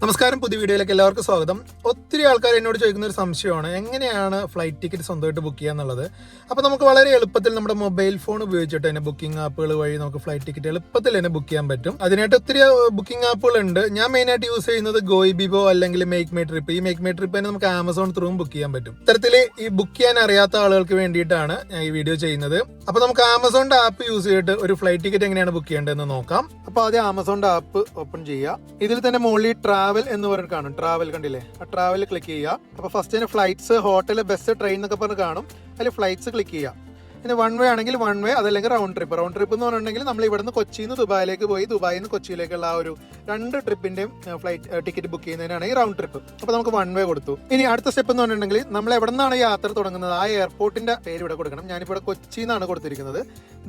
നമസ്കാരം പുതിയ വീഡിയോയിലേക്ക് എല്ലാവർക്കും സ്വാഗതം. ഒത്തിരി ആൾക്കാർ എന്നോട് ചോദിക്കുന്ന ഒരു സംശയമാണ് എങ്ങനെയാണ് ഫ്ലൈറ്റ് ടിക്കറ്റ് സ്വന്തമായിട്ട് ബുക്ക് ചെയ്യുക എന്നുള്ളത് അപ്പോൾ നമുക്ക് വളരെ എളുപ്പത്തിൽ നമ്മുടെ മൊബൈൽ ഫോൺ ഉപയോഗിച്ചിട്ട് തന്നെ ബുക്കിംഗ് ആപ്പുകൾ വഴി നമുക്ക് ഫ്ലൈറ്റ് ടിക്കറ്റ് എളുപ്പത്തിൽ തന്നെ ബുക്ക് ചെയ്യാൻ പറ്റും. അതിനായിട്ട് ഒത്തിരി ബുക്കിംഗ് ആപ്പുകൾ ഉണ്ട്. ഞാൻ മെയിനായിട്ട് യൂസ് ചെയ്യുന്നത് ഗോയിബിബോ അല്ലെങ്കിൽ മേക്ക് മൈ ട്രിപ്പ് ഈ മേക്ക് മൈ ട്രിപ്പ് തന്നെ നമുക്ക് ആമസോൺ ത്രൂവും ബുക്ക് ചെയ്യാൻ പറ്റും. ഇത്തരത്തിൽ ഈ ബുക്ക് ചെയ്യാൻ അറിയാത്ത ആളുകൾക്ക് വേണ്ടിയിട്ടാണ് ഞാൻ ഈ വീഡിയോ ചെയ്യുന്നത്. അപ്പോൾ നമുക്ക് ആമസോണിന്റെ ആപ്പ് യൂസ് ചെയ്തിട്ട് ഒരു ഫ്ലൈറ്റ് ടിക്കറ്റ് എങ്ങനെയാണ് ബുക്ക് ചെയ്യേണ്ടതെന്ന് നോക്കാം. അപ്പോൾ ആദ്യം ആമസോണിന്റെ ആപ്പ് ഓപ്പൺ ചെയ്യുക. ഇതിൽ തന്നെ മുകളിൽ ട്രാവൽ എന്ന് പറഞ്ഞിട്ട് കാണും. ട്രാവൽ കണ്ടില്ലേ? ആ ട്രാവൽ ക്ലിക്ക് ചെയ്യുക. അപ്പോൾ first flights hotel bus train എന്നൊക്കെ പറഞ്ഞ് കാണും. അതിൽ ഫ്ലൈറ്റ്സ് ക്ലിക്ക് ചെയ്യുക. പിന്നെ വൺ വേ ആണെങ്കിൽ വൺ വേ അതല്ലെങ്കിൽ റൗണ്ട് ട്രിപ്പ് റൗണ്ട് ട്രിപ്പ് എന്ന് പറഞ്ഞിട്ടുണ്ടെങ്കിൽ നമ്മൾ ഇവിടുന്ന് കൊച്ചിയിൽ നിന്ന് ദുബായിലേക്ക് പോയി. ദുബായിൽ നിന്ന് കൊച്ചിയിലേക്കുള്ള ആ ഒരു രണ്ട് ട്രിപ്പിന്റെയും ഫ്ലൈറ്റ് ടിക്കറ്റ് ബുക്ക് ചെയ്യുന്നതിനാണ് ഈ റൗണ്ട് ട്രിപ്പ് അപ്പോൾ നമുക്ക് വൺ വേ കൊടുത്തു. ഇനി അടുത്ത സ്റ്റെപ്പ് എന്ന് പറഞ്ഞിട്ടുണ്ടെങ്കിൽ നമ്മൾ എവിടെ നിന്നാണ് യാത്ര തുടങ്ങുന്നത്? ആ എയർപോർട്ടിന്റെ പേര് ഇവിടെ കൊടുക്കണം. ഞാനിവിടെ കൊച്ചി എന്നാണ് കൊടുത്തിരിക്കുന്നത്.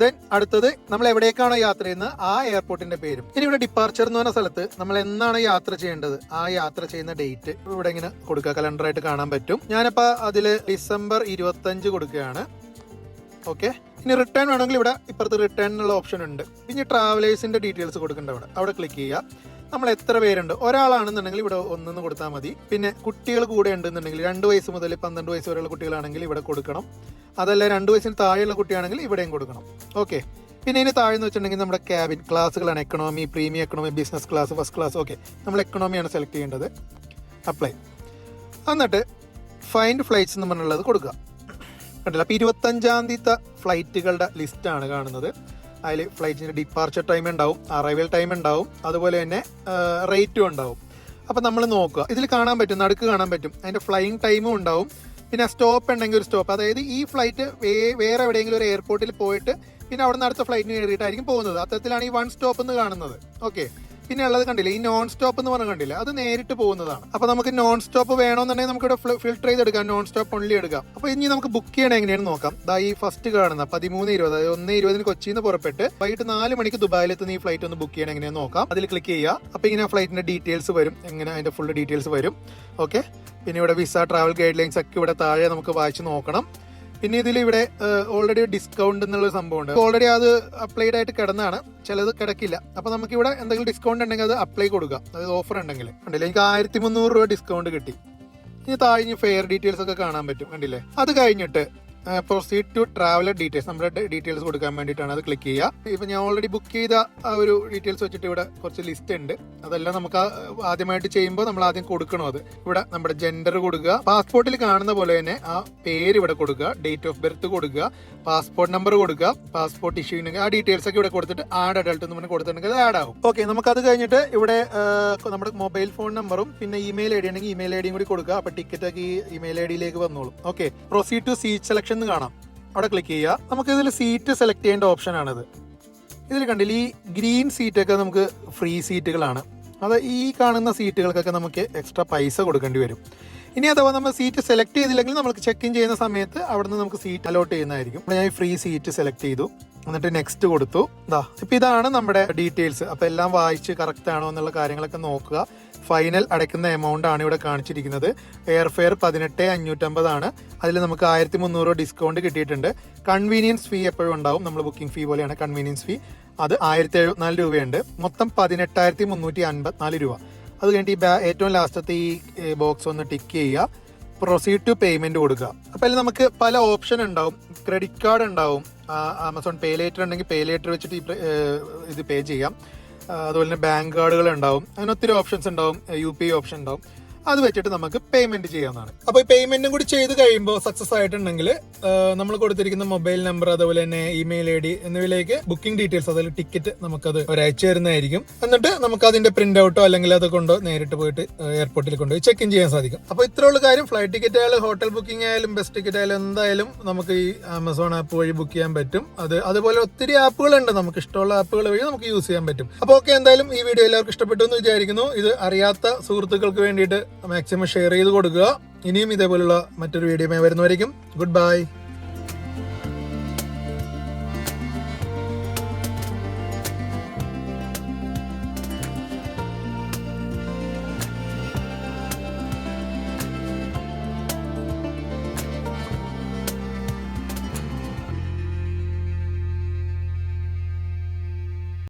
ദെൻ അടുത്തത് നമ്മൾ എവിടേക്കാണ് യാത്ര ചെയ്യുന്നത്? ആ എയർപോർട്ടിന്റെ പേരും. ഇനി ഇവിടെ ഡിപ്പാർച്ചർ എന്ന് പറഞ്ഞ സ്ഥലത്ത് നമ്മൾ എന്നാണ് യാത്ര ചെയ്യേണ്ടത്? ആ യാത്ര ചെയ്യുന്ന ഡേറ്റ് ഇവിടെ ഇങ്ങനെ കൊടുക്കുക. കലണ്ടറായിട്ട് കാണാൻ പറ്റും. ഞാനിപ്പോ അതിൽ ഡിസംബർ ഇരുപത്തഞ്ച് കൊടുക്കുകയാണ്. ഓക്കെ ഇനി റിട്ടേൺ വേണമെങ്കിൽ ഇവിടെ ഇപ്പുറത്ത് റിട്ടേൺ എന്നുള്ള ഓപ്ഷൻ ഉണ്ട്. ഇനി ട്രാവലേഴ്സിന്റെ ഡീറ്റെയിൽസ് കൊടുക്കേണ്ട അവിടെ അവിടെ ക്ലിക്ക് ചെയ്യുക. നമ്മൾ എത്ര പേരുണ്ട്? ഒരാളാണെന്നുണ്ടെങ്കിൽ ഇവിടെ ഒന്നെന്ന് കൊടുത്താൽ മതി. പിന്നെ കുട്ടികൾ കൂടെ ഉണ്ടെന്നുണ്ടെങ്കിൽ രണ്ട് വയസ്സ് മുതൽ പന്ത്രണ്ട് വയസ്സ് വരെയുള്ള കുട്ടികളാണെങ്കിൽ ഇവിടെ കൊടുക്കണം. അതല്ല രണ്ട് വയസ്സിന് താഴെയുള്ള കുട്ടിയാണെങ്കിൽ ഇവിടെയും കൊടുക്കണം. ഓക്കെ പിന്നെ ഇതിന് താഴെ എന്ന് വെച്ചിട്ടുണ്ടെങ്കിൽ നമ്മുടെ cabin ക്ലാസ്സുകളാണ് economy premium economy business class first class okay നമ്മൾ എക്കണോമിയാണ് സെലക്ട് ചെയ്യേണ്ടത്. അപ്ലൈ എന്നിട്ട് ഫൈൻഡ് ഫ്ലൈറ്റ്സ് എന്ന് പറഞ്ഞുള്ളത് കൊടുക്കുക. കണ്ടില്ല. അപ്പോൾ ഇരുപത്തഞ്ചാം തീയതി ഫ്ലൈറ്റുകളുടെ ലിസ്റ്റാണ് കാണുന്നത്. അതിൽ ഫ്ലൈറ്റിന്റെ ഡിപ്പാർച്ചർ ടൈം ഉണ്ടാവും അറൈവൽ ടൈം ഉണ്ടാവും അതുപോലെ തന്നെ റേറ്റും ഉണ്ടാവും. അപ്പോൾ നമ്മൾ നോക്കുക. ഇതിൽ കാണാൻ പറ്റും നടുക്ക് കാണാൻ പറ്റും. അതിന്റെ ഫ്ലൈയിങ് ടൈമും ഉണ്ടാവും. പിന്നെ സ്റ്റോപ്പ് ഉണ്ടെങ്കിൽ ഒരു സ്റ്റോപ്പ് അതായത് ഈ ഫ്ലൈറ്റ് വേറെ എവിടെയെങ്കിലും ഒരു എയർപോർട്ടിൽ പോയിട്ട് പിന്നെ അവിടെ നിന്ന് അടുത്ത ഫ്ലൈറ്റിന് കയറിയിട്ടായിരിക്കും പോകുന്നത്. അത്തരത്തിലാണ് ഈ വൺ സ്റ്റോപ്പ് എന്ന് കാണുന്നത്. ഓക്കെ പിന്നെ ഉള്ളത് കണ്ടില്ല? ഈ നോൺ സ്റ്റോപ്പ് എന്ന് പറഞ്ഞ കണ്ടില്ല? അത് നേരിട്ട് പോകുന്നതാണ്. അപ്പൊ നമുക്ക് നോൺ സ്റ്റോപ്പ് വേണമെന്നുണ്ടെങ്കിൽ നമുക്ക് ഇവിടെ ഫിൽട്ടർ ചെയ്തെടുക്കാം. നോൺ സ്റ്റോപ്പ് ഒൺലി എടുക്കാം. അപ്പൊ ഇനി നമുക്ക് ബുക്ക് ചെയ്യണം എങ്ങനെയാണെന്ന് നോക്കാം. ദാ ഈ ഫസ്റ്റ് കാണുന്ന പതിമൂന്ന് ഇരുപത് അതായത് ഒന്ന് ഇരുപതിന് കൊച്ചിയിൽ നിന്ന് പുറപ്പെട്ട് വൈകിട്ട് നാല് മണിക്ക് ദുബായിൽ എത്തുന്ന ഈ ഫ്ലൈറ്റ് ഒന്ന് ബുക്ക് ചെയ്യണം എങ്ങനെയാണെന്ന് നോക്കാം. അതിൽ ക്ലിക്ക് ചെയ്യുക. അപ്പൊ ഇങ്ങനെ ഫ്ലൈറ്റിന്റെ ഡീറ്റെയിൽസ് വരും. എങ്ങനെ അതിന്റെ ഫുൾ ഡീറ്റെയിൽസ് വരും. ഓക്കെ പിന്നെ ഇവിടെ വിസ ട്രാവൽ ഗൈഡ് ലൈൻസ് ഒക്കെ ഇവിടെ താഴെ നമുക്ക് വായിച്ച് നോക്കണം. പിന്നെ ഇതിൽ ഇവിടെ ഓൾറെഡി ഡിസ്കൗണ്ട് എന്നുള്ള സംഭവമുണ്ട്. ഓൾറെഡി അത് അപ്ലൈഡ് ആയിട്ട് കിടന്നാണ്. ചിലത് കിടക്കില്ല. നമുക്ക് ഇവിടെ എന്തെങ്കിലും ഡിസ്കൗണ്ട് ഉണ്ടെങ്കിൽ അത് അപ്ലൈ കൊടുക്കുക അതായത് ഓഫർ ഉണ്ടെങ്കിൽ. കണ്ടില്ലേ? എനിക്ക് ആയിരത്തി മുന്നൂറ് രൂപ ഡിസ്കൗണ്ട് കിട്ടി. ഇനി താഴെ ഫെയർ ഡീറ്റെയിൽസ് ഒക്കെ കാണാൻ പറ്റും. കണ്ടില്ലേ? അത് കഴിഞ്ഞിട്ട് പ്രൊസീഡ് ടു ട്രാവലർ ഡീറ്റെയിൽസ് നമ്മുടെ ഡീറ്റെയിൽസ് കൊടുക്കാൻ വേണ്ടിയിട്ടാണ് അത് ക്ലിക്ക് ചെയ്യുക. ഇപ്പൊ ഞാൻ ഓൾറെഡി ബുക്ക് ചെയ്ത ആ ഒരു ഡീറ്റെയിൽസ് വെച്ചിട്ട് ഇവിടെ കുറച്ച് ലിസ്റ്റ് ഉണ്ട്. അതെല്ലാം നമുക്ക് ആദ്യമായിട്ട് ചെയ്യുമ്പോൾ നമ്മൾ ആദ്യം കൊടുക്കണം അത്? ഇവിടെ നമ്മുടെ ജെൻഡർ കൊടുക്കുക. പാസ്പോർട്ടിൽ കാണുന്ന പോലെ തന്നെ ആ പേര് ഇവിടെ കൊടുക്കുക. ഡേറ്റ് ഓഫ് ബർത്ത് കൊടുക്കുക. പാസ്പോർട്ട് നമ്പർ കൊടുക്കുക. പാസ്പോർട്ട് ഇഷ്യൂ ആ ഡീറ്റെയിൽസ് ഒക്കെ ഇവിടെ കൊടുത്തിട്ട് ആഡ് അഡൾട്ട് എന്ന് പറഞ്ഞ് കൊടുത്തിട്ടുണ്ടെങ്കിൽ അത് ആഡ് ആവും. ഓക്കെ നമുക്ക് അത് കഴിഞ്ഞിട്ട് ഇവിടെ നമ്മുടെ മൊബൈൽ ഫോൺ നമ്പറും പിന്നെ ഇമെയിൽ ഐ ഡി ഉണ്ടെങ്കിൽ ഇമെയിൽ ഐ ഡിയും കൂടി കൊടുക്കുക. അപ്പൊ ടിക്കറ്റ് ഒക്കെ ഈ ഇമെയിൽ ഐ ഡിയിലേക്ക് വന്നോളും. Okay proceed to seat selection എന്ന് കാണാം. അവിടെ ക്ലിക്ക് ചെയ്യുക. നമുക്ക് ഇതിൽ സീറ്റ് സെലക്ട് ചെയ്യേണ്ട ഓപ്ഷൻ ആണിത്. ഇതിൽ കണ്ടില്ല ഈ ഗ്രീൻ സീറ്റൊക്കെ നമുക്ക് ഫ്രീ സീറ്റുകളാണ് അത് ഈ കാണുന്ന സീറ്റുകൾക്കൊക്കെ നമുക്ക് എക്സ്ട്രാ പൈസ കൊടുക്കേണ്ടി വരും. ഇനി അഥവാ നമ്മൾ സീറ്റ് സെലക്ട് ചെയ്തില്ലെങ്കിൽ നമുക്ക് ചെക്ക് ഇൻ ചെയ്യുന്ന സമയത്ത് അവിടെ നിന്ന് നമുക്ക് സീറ്റ് അലോട്ട് ചെയ്യുന്നതായിരിക്കും. ഞാൻ ഫ്രീ സീറ്റ് സെലക്ട് ചെയ്തു. എന്നിട്ട് നെക്സ്റ്റ് കൊടുത്തു. ഇതാ ഇപ്പം ഇതാണ് നമ്മുടെ ഡീറ്റെയിൽസ് അപ്പോൾ എല്ലാം വായിച്ച് കറക്റ്റ് ആണോ എന്നുള്ള കാര്യങ്ങളൊക്കെ നോക്കുക. ഫൈനൽ അടയ്ക്കുന്ന എമൗണ്ട് ആണ് ഇവിടെ കാണിച്ചിരിക്കുന്നത്. എയർ ഫെയർ പതിനെട്ട് അഞ്ഞൂറ്റമ്പതാണ് അതിൽ നമുക്ക് ആയിരത്തി മുന്നൂറ് ഡിസ്കൗണ്ട് കിട്ടിയിട്ടുണ്ട്. കൺവീനിയൻസ് ഫീ എപ്പോഴും ഉണ്ടാവും. നമ്മൾ ബുക്കിംഗ് ഫീ പോലെയാണ് കൺവീനിയൻസ് ഫീ അത് ആയിരത്തി എഴുപത്തിനാല് രൂപയുണ്ട്. മൊത്തം പതിനെട്ടായിരത്തി മുന്നൂറ്റി അൻപത്തിനാല് രൂപ. അത് കഴിഞ്ഞിട്ട് ഈ ഏറ്റവും ലാസ്റ്റത്തെ ഈ ബോക്സ് ഒന്ന് ടിക്ക് ചെയ്യുക. പ്രൊസീഡ് ടു പേയ്മെന്റ് കൊടുക്കുക. അപ്പോൾ അതിൽ നമുക്ക് പല ഓപ്ഷൻ ഉണ്ടാവും. ക്രെഡിറ്റ് കാർഡ് ഉണ്ടാവും. ആമസോൺ പേ ലേറ്റർ ഉണ്ടെങ്കിൽ പേ ലേറ്റർ വെച്ചിട്ട് ഇത് പേ ചെയ്യാം. അതുപോലെ തന്നെ ബാങ്ക് കാർഡുകൾ ഉണ്ടാവും. അങ്ങനെ ഒത്തിരി ഓപ്ഷൻസ് ഉണ്ടാവും യു പി ഐ ഓപ്ഷൻ ഉണ്ടാവും. അത് വെച്ചിട്ട് നമുക്ക് പേയ്മെന്റ് ചെയ്യാവുന്നതാണ്. അപ്പോൾ ഈ പേയ്മെന്റും കൂടി ചെയ്ത് കഴിയുമ്പോൾ സക്സസ് ആയിട്ടുണ്ടെങ്കിൽ നമ്മൾ കൊടുത്തിരിക്കുന്ന മൊബൈൽ നമ്പർ അതുപോലെ തന്നെ ഇമെയിൽ ഐ ഡി എന്നിവയിലേക്ക് ബുക്കിംഗ് ഡീറ്റെയിൽസ് അതായത് ടിക്കറ്റ് നമുക്കത് ഒരയച്ചു തരുന്നതായിരിക്കും. എന്നിട്ട് നമുക്ക് അതിന്റെ പ്രിന്റ് ഔട്ടോ അല്ലെങ്കിൽ അത് കൊണ്ടോ നേരിട്ട് പോയിട്ട് എയർപോർട്ടിൽ കൊണ്ടുപോയി ചെക്ക് ഇൻ ചെയ്യാൻ സാധിക്കും. അപ്പോൾ ഇത്രയുള്ള കാര്യം. ഫ്ലൈറ്റ് ടിക്കറ്റ് ആയാലും ഹോട്ടൽ ബുക്കിംഗ് ആയാലും ബസ് ടിക്കറ്റ് ആയാലും എന്തായാലും നമുക്ക് ഈ ആമസോൺ ആപ്പ് വഴി ബുക്ക് ചെയ്യാൻ പറ്റും. അത് അതുപോലെ ഒത്തിരി ആപ്പുകളുണ്ട് നമുക്ക് ഇഷ്ടമുള്ള ആപ്പുകൾ വഴി നമുക്ക് യൂസ് ചെയ്യാൻ പറ്റും. അപ്പോൾ ഓക്കെ എന്തായാലും ഈ വീഡിയോ എല്ലാവർക്കും ഇഷ്ടപ്പെട്ടു എന്ന് വിചാരിക്കുന്നു. ഇത് അറിയാത്ത സുഹൃത്തുക്കൾക്ക് വേണ്ടിയിട്ട് മാക്സിമം ഷെയർ ചെയ്ത് കൊടുക്കുക. ഇനിയും ഇതേപോലുള്ള മറ്റൊരു വീഡിയോ വരുന്നവരേക്കും ഗുഡ് ബൈ